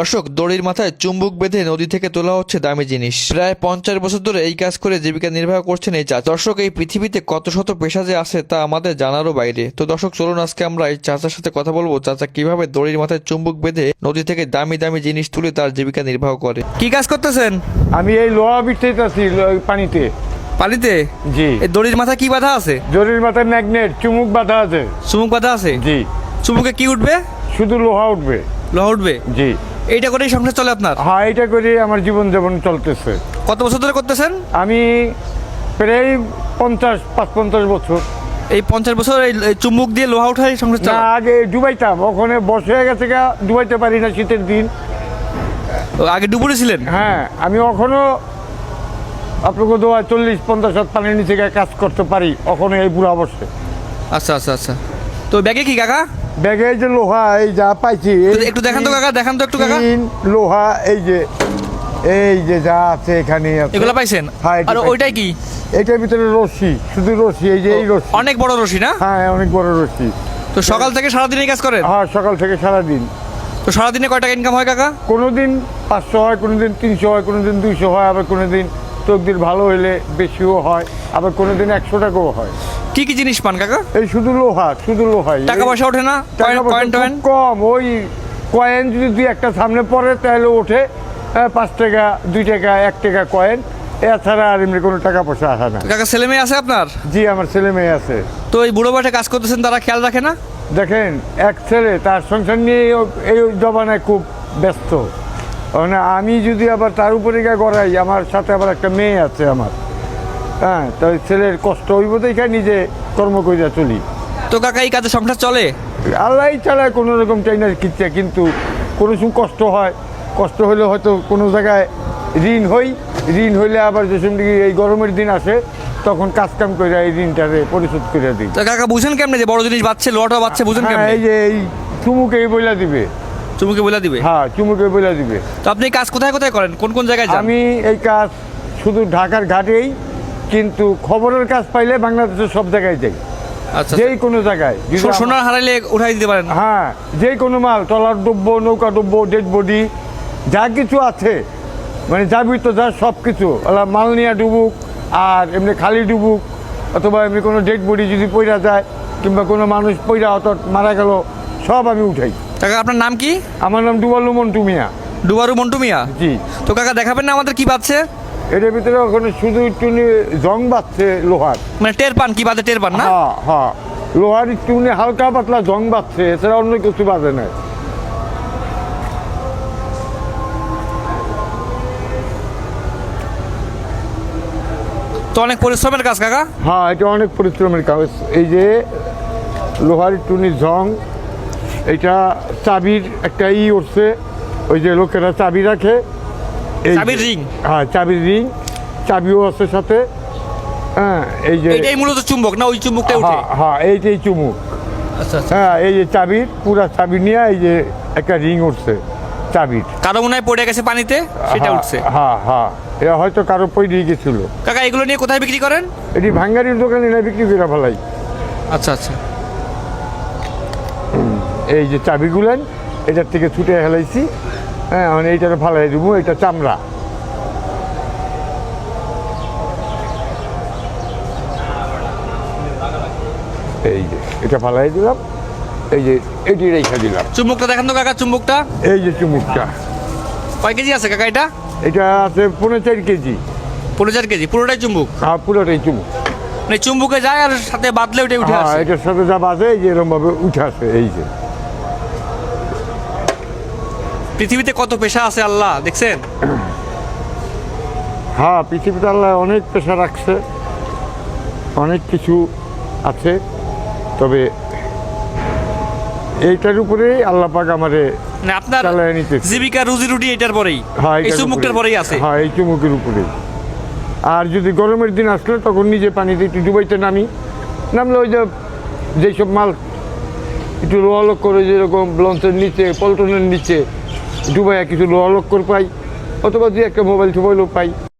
দর্শক দড়ির মাথায় চুম্বুক বেঁধে নদী থেকে তোলা হচ্ছে দামি জিনিস। প্রায় পঞ্চাশ বছর ধরে এই কাজ করে জীবিকা নির্বাহ করছেন এই চাচা। দর্শক এই পৃথিবীতে কত শত পেশা যে আছে তা আমাদের জানারও বাইরে। তো দর্শক চলুন আজকে আমরা এই চাচার সাথে কথা বলব। চাচা কীভাবে দড়ির মাথায় চুম্বুক বেঁধে নদী থেকে দামি দামি জিনিস তুলে তার জীবিকা নির্বাহ করে? কি কাজ করতেছেন? আমি এই লোহা বিটতেছি পানিতে। পানিতে? জি। এই দড়ির মাথায় কি বাধা আছে? জরির মাথায় ম্যাগনেট চুমুক বাঁধা আছে। চুমুক বাধা আছে? জি। চুমুকে কি উঠবে? শুধু লোহা উঠবে। লোহা উঠবে? জি। এইটা করেই সংসার চলে আপনার? হ্যাঁ এটা করে আমার জীবন যাপন চলতেছে। কত বছর ধরে করতেছেন? আমি প্রায় পঞ্চাশ পাঁচ পঞ্চাশ বছর। এই পঞ্চাশ বছর এই চুম্বক দিয়ে লোহা উঠাই সংসার না চলে আগে ডুবাইতাম ওখানে বসে হয়ে গেছে গা ডুবাইতে পারি না শীতের দিন। আগে ডুবুরে ছিলেন? হ্যাঁ আমি এখনও আপনাকে দোয়া চল্লিশ পঞ্চাশ হাত পানির নিচে কাজ করতে পারি ওখানে এই বুড়া অবস্থায়। আচ্ছা আচ্ছা আচ্ছা। তো ব্যাগে কি কাকা? ব্যাগে এই যে লোহা এই যা পাইছি একটু- দেখান তো কাকা দেখান তো একটু কাকা। লোহা এই যে এই যে যা আছে এখানে এগুলো পাইছেন? হ্যাঁ, আর ওইটাই কি? এটার ভিতরে রশি শুধু রশি এই যে এই রশি। অনেক বড় রশি না? হ্যাঁ অনেক বড় রশি। তো সকাল থেকে সারাদিন এই কাজ করেন? হ্যাঁ সকাল থেকে সারাদিন। তো সারাদিনে কয় টাকা ইনকাম হয় কাকা? কোনোদিন পাঁচশো হয় কোনোদিন তিনশো হয় কোনোদিন দুইশো হয় আবার কোনোদিন তকদির ভালো হইলে বেশিও হয় আবার কোনোদিন একশো টাকাও হয়। কি কি জিনিস পান কাকা? এই শুধু লোহা শুধু লোহাই টাকা পয়সা ওঠে না? কয়েন টয়েন? কম। ওই কয়েন যদি দুই একটা সামনে পড়ে তাহলে ওঠে। পাঁচ টাকা দুই টাকা এক টাকা কয়েন। এছাড়া আর এমনি কোনো টাকা পয়সা আসে না। কাকা ছেলে মেয়ে আছে আপনার? জি আমার ছেলে মেয়ে আছে। তো এই বুড়ো বয়সে কাজ করতেছেন তারা খেয়াল রাখে না? দেখেন এক ছেলে তার সংসার নিয়ে এই- জমানায় খুব ব্যস্ত। মানে আমি যদি আবার তার উপরে গড়াই আমার সাথে আবার একটা মেয়ে আছে আমার। হ্যাঁ তো ছেলের কষ্ট হইব দেখে নিজে কর্ম করিয়া চলি। তো কাকা এই কাজে সংসার চলে? আল্লাহ চালায় কোনো রকম চাইনার কিচ্ছে কিন্তু কোনো সময় কষ্ট হয়। কষ্ট হলে হয়তো কোনো জায়গায় ঋণ হই। ঋণ হইলে আবার যে এই গরমের দিন আসে তখন কাজ কাম করে এই ঋণটারে পরিশোধ করে দিই। তো কাকা বুঝেন কেমনে যে বড় জিনিস বাচ্চা লোহাটা বাচ্চা বুঝেন হ্যাঁ কেমনে? এই যে এই চুমুকে বইলা দিবে। চুমুকে বলে দিবে? হ্যাঁ চুমুকে বইলা দিবে। তো আপনি কাজ কোথায় কোথায় করেন? কোন কোন জায়গায় যান? আমি এই কাজ শুধু ঢাকার ঘাটেই কিন্তু খবরের কাজ পাইলে বাংলাদেশের সব জায়গায় যাই। আচ্ছা যেই কোনো জায়গায়। যদি সো- আমার- সোনার হারাইলে উঠাই দিতে পারেন? হ্যাঁ যে কোনো মাল টলার ডুবব নৌকা ডুবব ডেড বডি যা কিছু আছে মানে যাবি তো যা সব কিছু মাল নিয়ে ডুবুক আর এমনি খালি ডুবুক অথবা এমনি কোনো ডেড বডি যদি পইরা যায় কিংবা কোনো মানুষ পইরা অত মারা গেল সব আমি উঠাই। কাকা আপনার নাম কি? আমার নাম ডুবালু মন্টু মিয়া। ডুবারু মন্টু মিয়া? জি। তো কাকা দেখাবেন না আমাদের কি পাচ্ছে এটার ভিতরে ওখানে শুধু একটু জং বাচ্ছে লোহার। মানে টের পান কি বাদে টের পান না? হ্যাঁ হ্যাঁ। লোহার একটু হালকা পাতলা জং বাচ্ছে এছাড়া অন্য কিছু বাজে না তো অনেক পরিশ্রমের কাজ কাকা? হ্যাঁ এটা অনেক পরিশ্রমের কাজ। এই যে লোহার টুনির জং এটা চাবির একটা ই উঠছে ওই যে লোকেরা চাবি রাখে চাবির ring? হ্যাঁ চাবির রিং চাবিও আছে সাথে। হ্যাঁ এই যে এটাই মূলত চুম্বক না? ওই চুম্বকটা উঠে? হ্যাঁ হ্যাঁ এইটাই চুমুক আচ্ছা আচ্ছা। হ্যাঁ এই যে চাবির পুরা চাবি নিয়ে এই যে একটা রিং উঠছে চাবির। কারও মনে হয় পড়ে গেছে পানিতে সেটা হ্যাঁ, উঠছে। হ্যাঁ হ্যাঁ। এটা হয়তো কারও দিয়ে গেছিল। কাকা এগুলো নিয়ে কোথায় বিক্রি করেন? এটি ভাঙ্গারির দোকানে না বিক্রি করে ফেলাই। আচ্ছা আচ্ছা। এই যে চাবিগুলেন এটার থেকে ছুটে হেলাইছি হ্যাঁ মানে এইটার ফালাই দেবো এটা চামড়া। এই যে এটা ফালাই দিলাম এই যে এটি রেখে দিলাম। চুম্বকটা দেখেন তো কাকা চুম্বকটা এই যে চুমুকটা। কয় কেজি আছে কাকা এটা? এটা আছে পনেরো চার কেজি। পনেরো চার কেজি পুরোটাই চুম্বক হ্যাঁ পুরোটাই চুমুক। মানে চুম্বকে যায় আর সাথে বাদলে ওইটা উঠে হ্যাঁ আসে? এটার সাথে যা বাজে এই যে এরকমভাবে উঠে আসে এই যে। পৃথিবীতে কত পেশা আছে আল্লাহ দেখছেন? হ্যাঁ পৃথিবীতে আল্লাহ অনেক পেশা রাখছে অনেক কিছু আছে তবে এইটার উপরেই আল্লাহ পাক আমারে মানে আপনার। জীবিকা রুজি রুটি এটার পরেই? হ্যাঁ এই উপরেই। পরেই আছে? হ্যাঁ এই চুমুকের উপরেই। আর যদি গরমের দিন আসলে তখন নিজে পানিতে একটু ডুবাইতে নামি। নামলে ওই যে যেসব মাল একটু লোহালোক করে যেরকম লঞ্চের নিচে পল্টনের নিচে ডুবাইয়া কিছু লোহা লক্ষর পাই অথবা দু একটা মোবাইল টোবাইলও পাই।